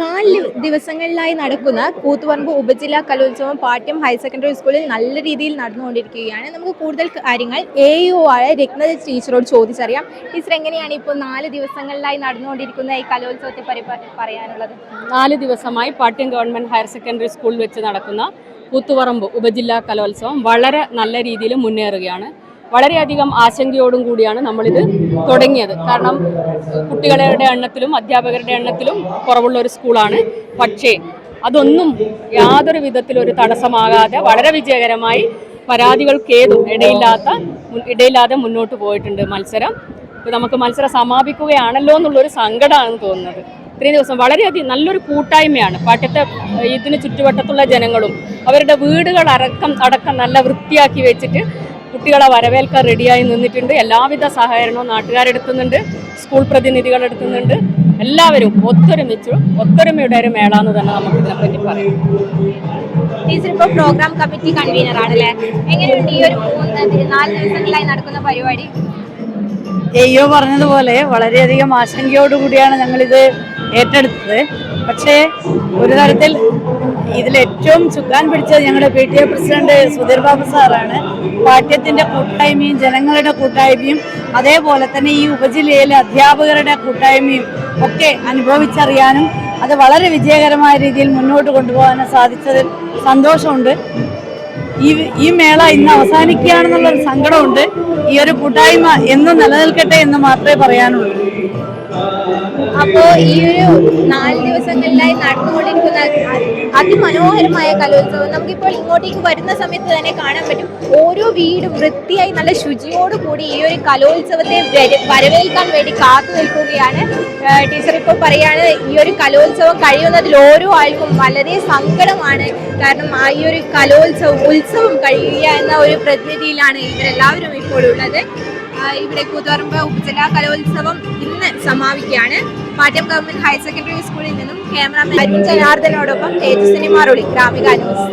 നാല് ദിവസങ്ങളിലായി നടക്കുന്ന കൂത്തുപറമ്പ് ഉപജില്ലാ കലോത്സവം പാട്യം ഹയർ സെക്കൻഡറി സ്കൂളിൽ നല്ല രീതിയിൽ നടന്നുകൊണ്ടിരിക്കുകയാണ്. നമുക്ക് കൂടുതൽ കാര്യങ്ങൾ എ യു ആയ രത്നജ ടീച്ചറോട് ചോദിച്ചറിയാം. ടീച്ചർ എങ്ങനെയാണ് ഇപ്പോൾ നാല് ദിവസങ്ങളിലായി നടന്നുകൊണ്ടിരിക്കുന്ന ഈ കലോത്സവത്തെ പറയാനുള്ളത്? നാല് ദിവസമായി പാട്യം ഗവൺമെന്റ് ഹയർ സെക്കൻഡറി സ്കൂളിൽ വെച്ച് നടക്കുന്ന കൂത്തുപറമ്പ് ഉപജില്ലാ കലോത്സവം വളരെ നല്ല രീതിയിൽ മുന്നേറുകയാണ്. വളരെയധികം ആശങ്കയോടും കൂടിയാണ് നമ്മളിത് തുടങ്ങിയത്. കാരണം കുട്ടികളുടെ എണ്ണത്തിലും അധ്യാപകരുടെ എണ്ണത്തിലും കുറവുള്ള ഒരു സ്കൂളാണ്. പക്ഷേ അതൊന്നും യാതൊരു വിധത്തിലൊരു തടസ്സമാകാതെ വളരെ വിജയകരമായി പരാതികൾക്കേതും ഇടയില്ലാത്ത ഇടയില്ലാതെ മുന്നോട്ട് പോയിട്ടുണ്ട് മത്സരം. നമുക്ക് മത്സരം സമാപിക്കുകയാണല്ലോ എന്നുള്ളൊരു സങ്കടമാണെന്ന് തോന്നുന്നത്. ഇത്രയും ദിവസം വളരെയധികം നല്ലൊരു കൂട്ടായ്മയാണ്. പാട്ടത്തെ ഇതിന് ചുറ്റുവട്ടത്തുള്ള ജനങ്ങളും അവരുടെ വീടുകൾ അടക്കം അടക്കം നല്ല വൃത്തിയാക്കി വെച്ചിട്ട് കുട്ടികളെ വരവേൽക്കാൻ റെഡിയായി നിന്നിട്ടുണ്ട്. എല്ലാവിധ സഹകരണവും നാട്ടുകാരെടുത്തുന്നുണ്ട്. സ്കൂൾ പ്രതിനിധികൾ എടുത്തുന്നുണ്ട് എല്ലാവരും ഒത്തൊരുമിച്ചു ഒത്തൊരുമയുടെ ഒരു മേള എന്ന് തന്നെ നമുക്ക് ഇതിനെപ്പറ്റി പറയാം. ടീച്ചർ ഇപ്പോൾ പ്രോഗ്രാം കമ്മിറ്റി കൺവീനർ ആണല്ലേ? എങ്ങനെയുണ്ട് ഈ ഒരു മൂന്ന് നാല് ദിവസങ്ങളിലായി നടക്കുന്ന പരിപാടി? എയ്യോ പറഞ്ഞതുപോലെ വളരെയധികം ആശങ്കയോടുകൂടിയാണ് ഞങ്ങളിത് ഏറ്റെടുത്തത്. പക്ഷേ ഒരു തരത്തിൽ ഇതിൽ ഏറ്റവും ചുക്കാൻ പിടിച്ചത് ഞങ്ങളുടെ P T A president Sudheer Babu സാറാണ്. പാഠ്യത്തിന്റെ കൂട്ടായ്മയും ജനങ്ങളുടെ കൂട്ടായ്മയും അതേപോലെ തന്നെ ഈ ഉപജില്ലയിലെ അധ്യാപകരുടെ കൂട്ടായ്മയും ഒക്കെ അനുഭവിച്ചറിയാനും അത് വളരെ വിജയകരമായ രീതിയിൽ മുന്നോട്ട് കൊണ്ടുപോകാനും സാധിച്ചതിൽ സന്തോഷമുണ്ട്. ഈ ഈ മേള ഇന്ന് അവസാനിക്കുകയാണെന്നുള്ളൊരു സങ്കടമുണ്ട്. ഈ ഒരു കൂട്ടായ്മ എന്നും നിലനിൽക്കട്ടെ എന്ന് മാത്രമേ പറയാനുള്ളൂ. അപ്പോ ഈ ഒരു നാല് ദിവസങ്ങളിലായി നടന്നുകൊണ്ടിരിക്കുന്ന അതിമനോഹരമായ കലോത്സവം നമുക്കിപ്പോൾ ഇങ്ങോട്ടേക്ക് വരുന്ന സമയത്ത് തന്നെ കാണാൻ പറ്റും. ഓരോ വീടും വൃത്തിയായി നല്ല ശുചിയോടുകൂടി ഈ ഒരു കലോത്സവത്തെ വരവേൽക്കാൻ വേണ്ടി കാത്തു നിൽക്കുകയാണ്. ടീച്ചർ ഇപ്പോൾ പറയാണ് ഈ ഒരു കലോത്സവം കഴിയുന്നതിൽ ഓരോ ആൾക്കും വളരെ സങ്കടമാണ്. കാരണം ആ ഈ ഒരു കലോത്സവം ഉത്സവം കഴിയുക എന്ന ഒരു പ്രതിനിധിയിലാണ് ഇവരെല്ലാവരും ഇപ്പോൾ ഉള്ളത്. ഇവിടെ കൂത്തുപറമ്പ് ഉപജില്ലാ കലോത്സവം ഇന്ന് സമാപിക്കുകയാണ്. പാട്യം ഗവൺമെന്റ് ഹയർ സെക്കൻഡറി സ്കൂളിൽ നിന്നും ക്യാമറാമാൻ അരുൺ ജനാർദ്ദനോടൊപ്പം തേജസ്വിനി മാറുളി ഗ്രാമിക ന്യൂസ്.